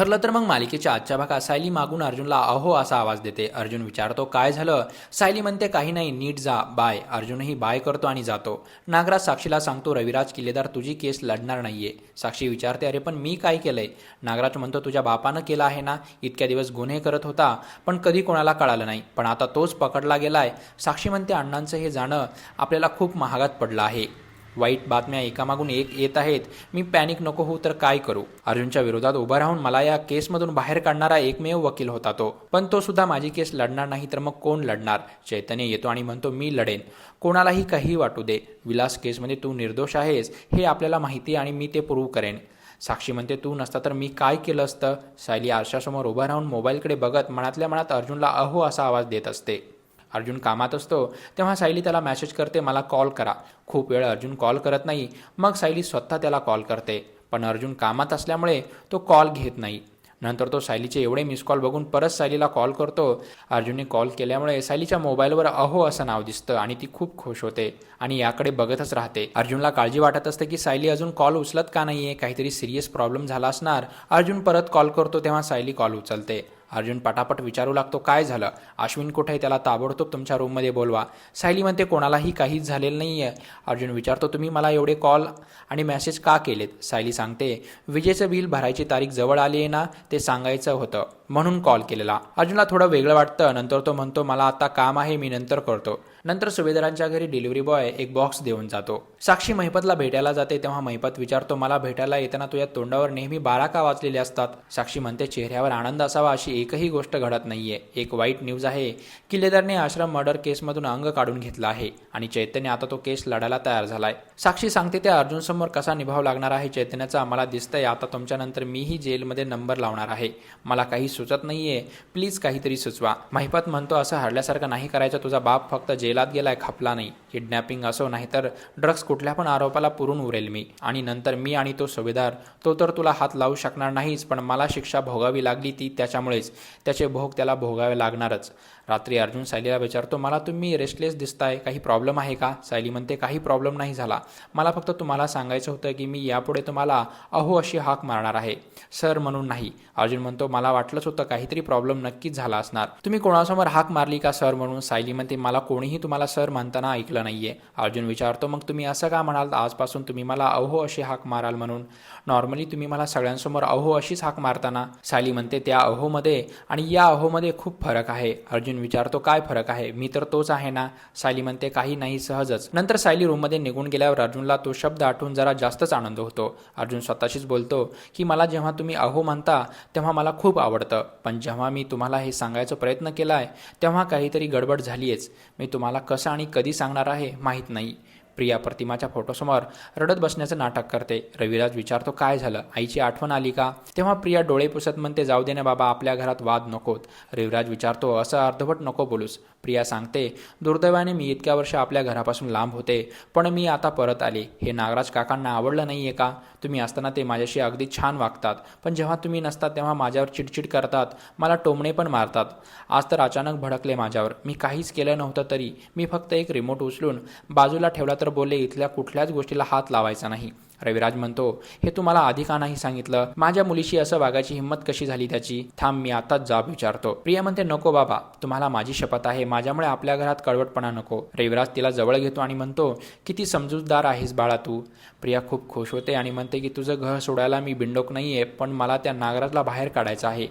ठरलं तर मग मालिकेच्या आजच्या भागात सायली मागून अर्जुनला अहो असा आवाज देते. अर्जुन विचारतो काय झालं? सायली म्हणते काही नाही नीट जा बाय. अर्जुनही बाय करतो आणि जातो. नागराज साक्षीला सांगतो रविराज किल्लेदार तुझी केस लढणार नाहीये. साक्षी विचारते अरे पण मी काय केलंय? नागराज म्हणतो तुझ्या बापानं केलं आहे ना? इतक्या दिवस गुन्हे करत होता पण कधी कोणाला कळालं नाही. पण आता तोच पकडला गेलाय. साक्षी म्हणते अण्णांचं हे जाणं आपल्याला खूप महागात पडलं आहे. वाईट बातम्या एकामागून एक येत आहेत. मी पॅनिक नको होऊ तर काय करू? अर्जुनच्या विरोधात उभा राहून मला या केसमधून बाहेर काढणारा एकमेव वकील होता तो. पण तो सुद्धा माझी केस लढणार नाही तर मग कोण लढणार? चैतन्य येतो आणि म्हणतो मी लढेन. कोणालाही काही वाटू दे. विलास केसमध्ये तू निर्दोष आहेस. हे आपल्याला माहिती आहे आणि मी ते प्रूव्ह करेन. साक्षी म्हणते तू नसता तर मी काय केलं असतं? सायली आरशासमोर उभा राहून मोबाईलकडे बघत मनातल्या मनात अर्जुनला अहो असा आवाज देत असते. अर्जुन कामात असतो तेव्हा सायली त्याला मेसेज करते मला कॉल करा. खूप वेळ अर्जुन कॉल करत नाही मग सायली स्वतः त्याला कॉल करते. पण अर्जुन कामात असल्यामुळे तो कॉल घेत नाही. नंतर तो सायलीचे एवढे मिस कॉल बघून परत सायलीला कॉल करतो. अर्जुनने कॉल केल्यामुळे सायलीच्या मोबाईलवर अहो असं नाव दिसतं आणि ती खूप खुश होते आणि याकडे बघतच राहते. अर्जुनला काळजी वाटत असते की सायली अजून कॉल उचलत का नाहीये काहीतरी सिरियस प्रॉब्लेम झाला असणार. अर्जुन परत कॉल करतो तेव्हा सायली कॉल उचलते. अर्जुन पटापट विचारू लागतो काय झालं? अश्विन कुठे त्याला ताबडतोब तुमच्या रूममध्ये बोलवा. सायली म्हणते कोणालाही काहीच झालेलं नाही आहे अर्जुन विचारतो तुम्ही मला एवढे कॉल आणि मेसेज का केलेत? सायली सांगते विजेचं बिल भरायची तारीख जवळ आली आहे ना ते सांगायचं होतं म्हणून कॉल केलेला. अर्जुनला थोडं वेगळं वाटतं नंतर तो म्हणतो मला आता काम आहे मी नंतर करतो. नंतर सुभेदारांच्या घरी डिलिव्हरी बॉय एक बॉक्स देऊन जातो. साक्षी महिपतला भेटायला जाते तेव्हा महिपत विचारतो मला भेटायला येताना तुझ्या तोंडावर नेहमी बारा का वाचलेले असतात? साक्षी म्हणते चेहऱ्यावर आनंद असावा अशी एकही गोष्ट घडत नाहीये. एक वाईट न्यूज आहे किल्लेदारने आश्रम मर्डर केसमधून अंग काढून घेतलं आहे आणि चैतन्य आता तो केस लढायला तयार झालाय. साक्षी सांगते त्या अर्जुन समोर कसा निभाव लागणार आहे चैतन्याचा? आम्हाला दिसतंय आता तुमच्यानंतर मीही जेलमध्ये नंबर लावणार आहे. मला काही सुचत नाहीये. प्लीज काहीतरी सुचवा. महिपत म्हणतो असं हरल्यासारखं नाही करायचं. तुझा बाप फक्त जेल जेलात गेलाय खपला नाही. किडनॅपिंग असो नाही तर ड्रग्ज कुठल्या पण आरोपाला पुरून उरेल मी. आणि नंतर मी आणि तो सुभेदार तो तर तुला हात लावू शकणार नाहीच पण मला शिक्षा भोगावी लागली ती त्याच्यामुळेच. त्याचे भोग त्याला भोगावे लागणारच. रात्री अर्जुन सायलीला विचारतो मला तुम्ही रेस्टलेस दिसताय काही प्रॉब्लेम आहे का? सायली म्हणते काही प्रॉब्लेम नाही झाला. मला फक्त तुम्हाला सांगायचं होतं की मी यापुढे तुम्हाला अहो अशी हाक मारणार आहे. सर म्हणून नाही. अर्जुन म्हणतो मला वाटलंच होतं काहीतरी प्रॉब्लेम नक्कीच झाला असणार. तुम्ही कोणासमोर हाक मारली का सर? म्हणून सायली म्हणते मला कोणीही तुम्हाला सर म्हणताना ऐकलं नाहीये. अर्जुन विचारतो मग तुम्ही असं का म्हणाल? आजपासून तुम्ही मला अहो अशी हाक माराल म्हणून. नॉर्मली तुम्ही मला सगळ्यांसमोर अहो अशीच हाक मारताना. सायली म्हणते त्या अहोमध्ये आणि या अहोमध्ये खूप फरक आहे. अर्जुन विचारतो काय फरक आहे? मी तर तोच आहे ना? सायली म्हणते काही नाही सहजच. नंतर सायली रूममध्ये निघून गेल्यावर अर्जुनला तो शब्द आठवून जरा जास्तच आनंद होतो. अर्जुन स्वतःशीच बोलतो की मला जेव्हा तुम्ही अहो म्हणता तेव्हा मला खूप आवडतं. पण जेव्हा मी तुम्हाला हे सांगायचा प्रयत्न केलाय तेव्हा काहीतरी गडबड झालीच मी तुम्हाला मला कसं आणि कधी सांगणार आहे माहीत नाही. प्रिया प्रतिमाच्या फोटोसमोर रडत बसण्याचं नाटक करते. रविराज विचारतो काय झालं? आईची आठवण आली का? तेव्हा प्रिया डोळे पुसत म्हणते जाऊ दे ना बाबा आपल्या घरात वाद नकोत. रविराज विचारतो असं अर्धवट नको बोलूस. प्रिया सांगते दुर्दैवाने मी इतक्या वर्ष आपल्या घरापासून लांब होते पण मी आता परत आले. हे नागराज काकांना आवडलं नाही आहे का? तुम्ही असताना ते माझ्याशी अगदी छान वागतात पण जेव्हा तुम्ही नसतात तेव्हा माझ्यावर चिडचिड करतात मला टोमणे पण मारतात. आज तर अचानक भडकले माझ्यावर. मी काहीच केलं नव्हतं तरी. मी फक्त एक रिमोट उचलून बाजूला ठेवला तर बोलले इथल्या कुठल्याच गोष्टीला हात लावायचा नाही. रविराज म्हणतो हे तुम्हाला आधी का नाही सांगितलं? माझ्या मुलीशी असं वागायची हिंमत कशी झाली त्याची? थांब मी आताच जाब विचारतो. प्रिया म्हणते नको बाबा तुम्हाला माझी शपथ आहे माझ्यामुळे आपल्या घरात कडवटपणा नको. रविराज तिला जवळ घेतो आणि म्हणतो किती समजूतदार आहेस बाळा तू. प्रिया खूप खुश होते आणि म्हणते की तुझं घर सोडायला मी बिंडोक नाहीये पण मला त्या नागराजला बाहेर काढायचं आहे.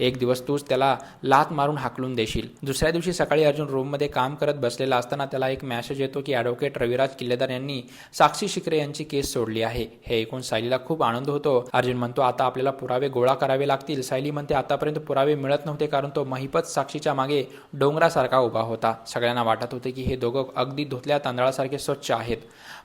एक दिवस तूच त्याला लात मारून हाकलून देशील. दुसऱ्या दिवशी सकाळी अर्जुन रूममध्ये काम करत बसलेला असताना त्याला एक मॅसेज येतो की ॲडव्होकेट रविराज किल्लेदार यांनी साक्षी शिकरे यांची केस सोडली आहे. हे ऐकून सायलीला खूप आनंद होतो. अर्जुन म्हणतो आता आपल्याला पुरावे गोळा करावे लागतील. सायली म्हणते आतापर्यंत पुरावे मिळत नव्हते कारण तो महिपत साक्षीच्या मागे डोंगरासारखा उभा होता. सगळ्यांना वाटत होते की हे दोघं अगदी धुतल्या तांदळासारखे स्वच्छ आहेत.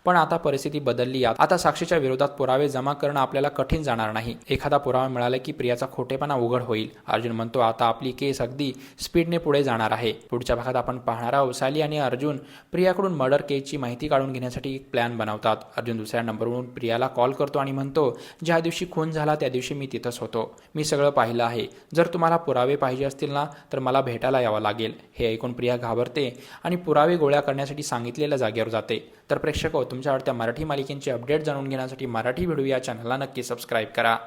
पण आता परिस्थिती बदलली. आता साक्षीच्या विरोधात पुरावे जमा करणं आपल्याला कठीण जाणार नाही. एखादा पुरावा मिळाला की प्रियाचा खोटेपणा उघड होईल. अर्जुन म्हणतो आता आपली केस अगदी स्पीडने पुढे जाणार आहे. पुढच्या भागात आपण पाहणार आहोत सायली आणि अर्जुन प्रियाकडून मर्डर केसची माहिती काढून घेण्यासाठी एक प्लॅन बनवतात. अर्जुन दुसऱ्या नंबरवरून प्रियाला कॉल करतो आणि म्हणतो ज्या दिवशी खून झाला त्या दिवशी मी तिथंच होतो. मी सगळं पाहिलं आहे. जर तुम्हाला पुरावे पाहिजे असतील ना तर मला भेटायला यावं लागेल. हे ऐकून प्रिया घाबरते आणि पुरावे गोळ्या करण्यासाठी सांगितलेल्या जागेवर जाते. तर प्रेक्षक हो, तुमच्या आवडत्या मराठी मालिकेंची अपडेट जाणून घेण्यासाठी मराठी व्हिडिओ या चॅनलला नक्की सबस्क्राईब करा.